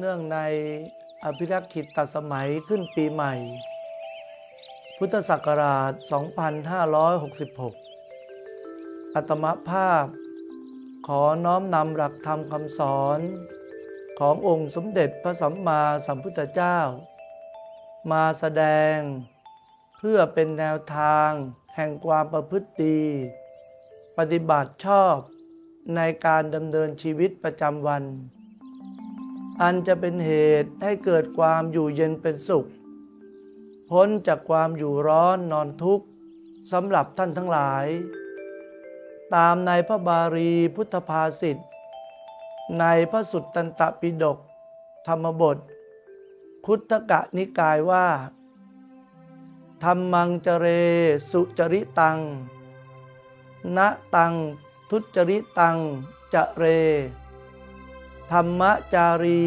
เนื่องในอภิรักษ์ขิตตสมัยขึ้นปีใหม่ พุทธศักราช 2566 อัตมภาพ ขอน้อมนำหลักธรรมคำสอน ขององค์สมเด็จพระสัมมาสัมพุทธเจ้า มาแสดงเพื่อเป็นแนวทางแห่งความประพฤติดี ปฏิบัติชอบในการดำเนินชีวิตประจำวัน อันจะเป็นเหตุให้เกิดความอยู่เย็นเป็นสุข พ้นจากความอยู่ร้อนนอนทุกข์สำหรับท่านทั้งหลาย ตามในพระบาลีพุทธภาษิตในพระสุตตันตปิฎกธรรมบท คุตกะนิกายว่าธรรมังเจเรสุจริตัง ณตังทุจริตังจะเร ธรรมจารี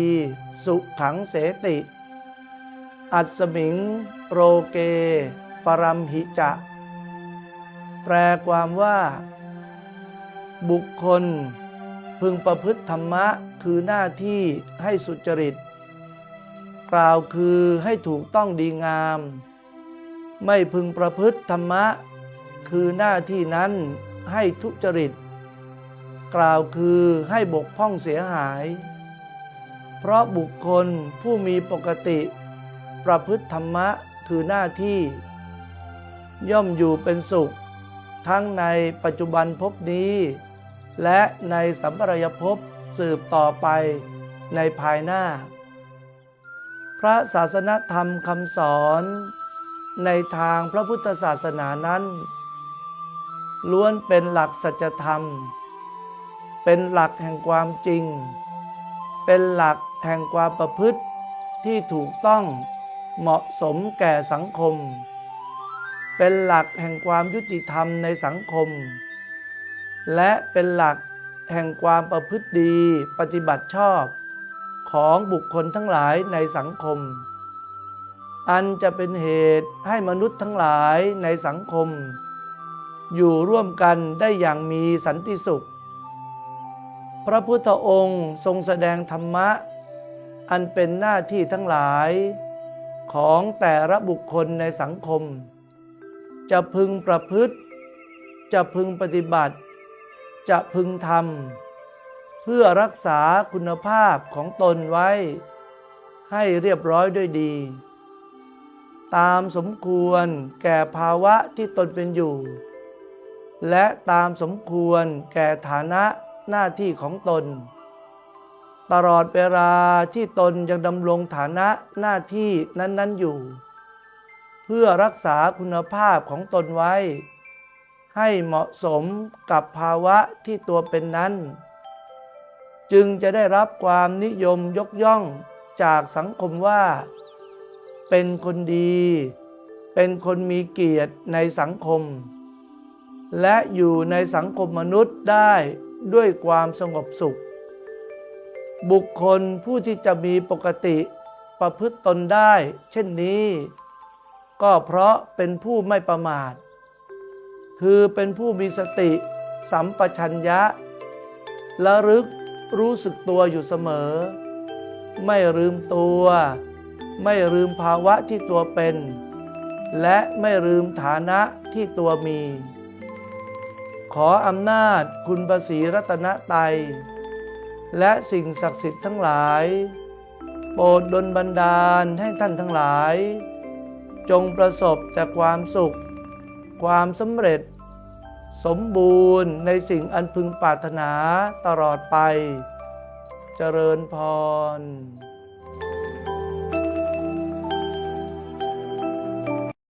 สุขังเสติ อัศมิงโรเก ปรัมหิจะ แปลความว่า บุคคล พึงประพฤติธรรมะคือหน้าที่ให้สุจริต กล่าวคือให้ถูกต้องดีงาม ไม่พึงประพฤติธรรมะ คือหน้าที่นั้นให้ทุจริต กล่าวคือให้บกพร่องเสียหาย เพราะบุคคลผู้มีปกติ ประพฤติธรรมะคือหน้าที่ ย่อมอยู่เป็นสุข ทั้งในปัจจุบันภพนี้ และในสัมปรายภพสืบต่อไปในภายหน้า พระศาสนธรรมคำสอนในทางพระพุทธศาสนานั้น ล้วนเป็นหลักสัจธรรม เป็นหลักแห่งความจริง เป็นหลักแห่งความประพฤติที่ถูกต้องเหมาะสมแก่สังคม เป็นหลักแห่งความยุติธรรมในสังคม และเป็นหลักแห่งความประพฤติดีปฏิบัติชอบ ของบุคคลทั้งหลายในสังคม อันจะเป็นเหตุให้มนุษย์ทั้งหลายในสังคม อยู่ร่วมกันได้อย่างมีสันติสุข พระพุทธองค์ทรงแสดงธรรมะ อันเป็นหน้าที่ทั้งหลาย ของแต่ละบุคคลในสังคม จะพึงประพฤติ จะพึงปฏิบัติ จะพึงทำเพื่อรักษาคุณภาพของตนไว้ ให้เรียบร้อยด้วยดี ตามสมควรแก่ภาวะที่ตนเป็นอยู่ และตามสมควรแก่ฐานะ หน้าที่ของตน ตลอดเวลาที่ตนยังดำรงฐานะหน้าที่นั้นๆอยู่ เพื่อรักษาคุณภาพของตนไว้ ให้เหมาะสมกับภาวะที่ตัวเป็นนั้น จึงจะได้รับความนิยมยกย่องจากสังคมว่า เป็นคนดี เป็นคนมีเกียรติในสังคมและอยู่ในสังคมมนุษย์ได้ ด้วยความสงบสุข บุคคลผู้ที่จะมีปกติประพฤติตนได้ เช่นนี้ ก็เพราะเป็นผู้ไม่ประมาท คือเป็นผู้มีสติ สัมปชัญญะและลึกรู้สึกตัวอยู่เสมอ ไม่ลืมตัว ไม่ลืมภาวะที่ตัวเป็น และไม่ลืมฐานะที่ตัวมี ขออำนาจคุณประสีรัตนไตยและสิ่งศักดิ์สิทธิ์ทั้งหลาย โปรดดลบันดาลให้ท่านทั้งหลาย จงประสบแต่ความสุข ความสำเร็จ สมบูรณ์ในสิ่งอันพึงปรารถนาตลอดไป เจริญพร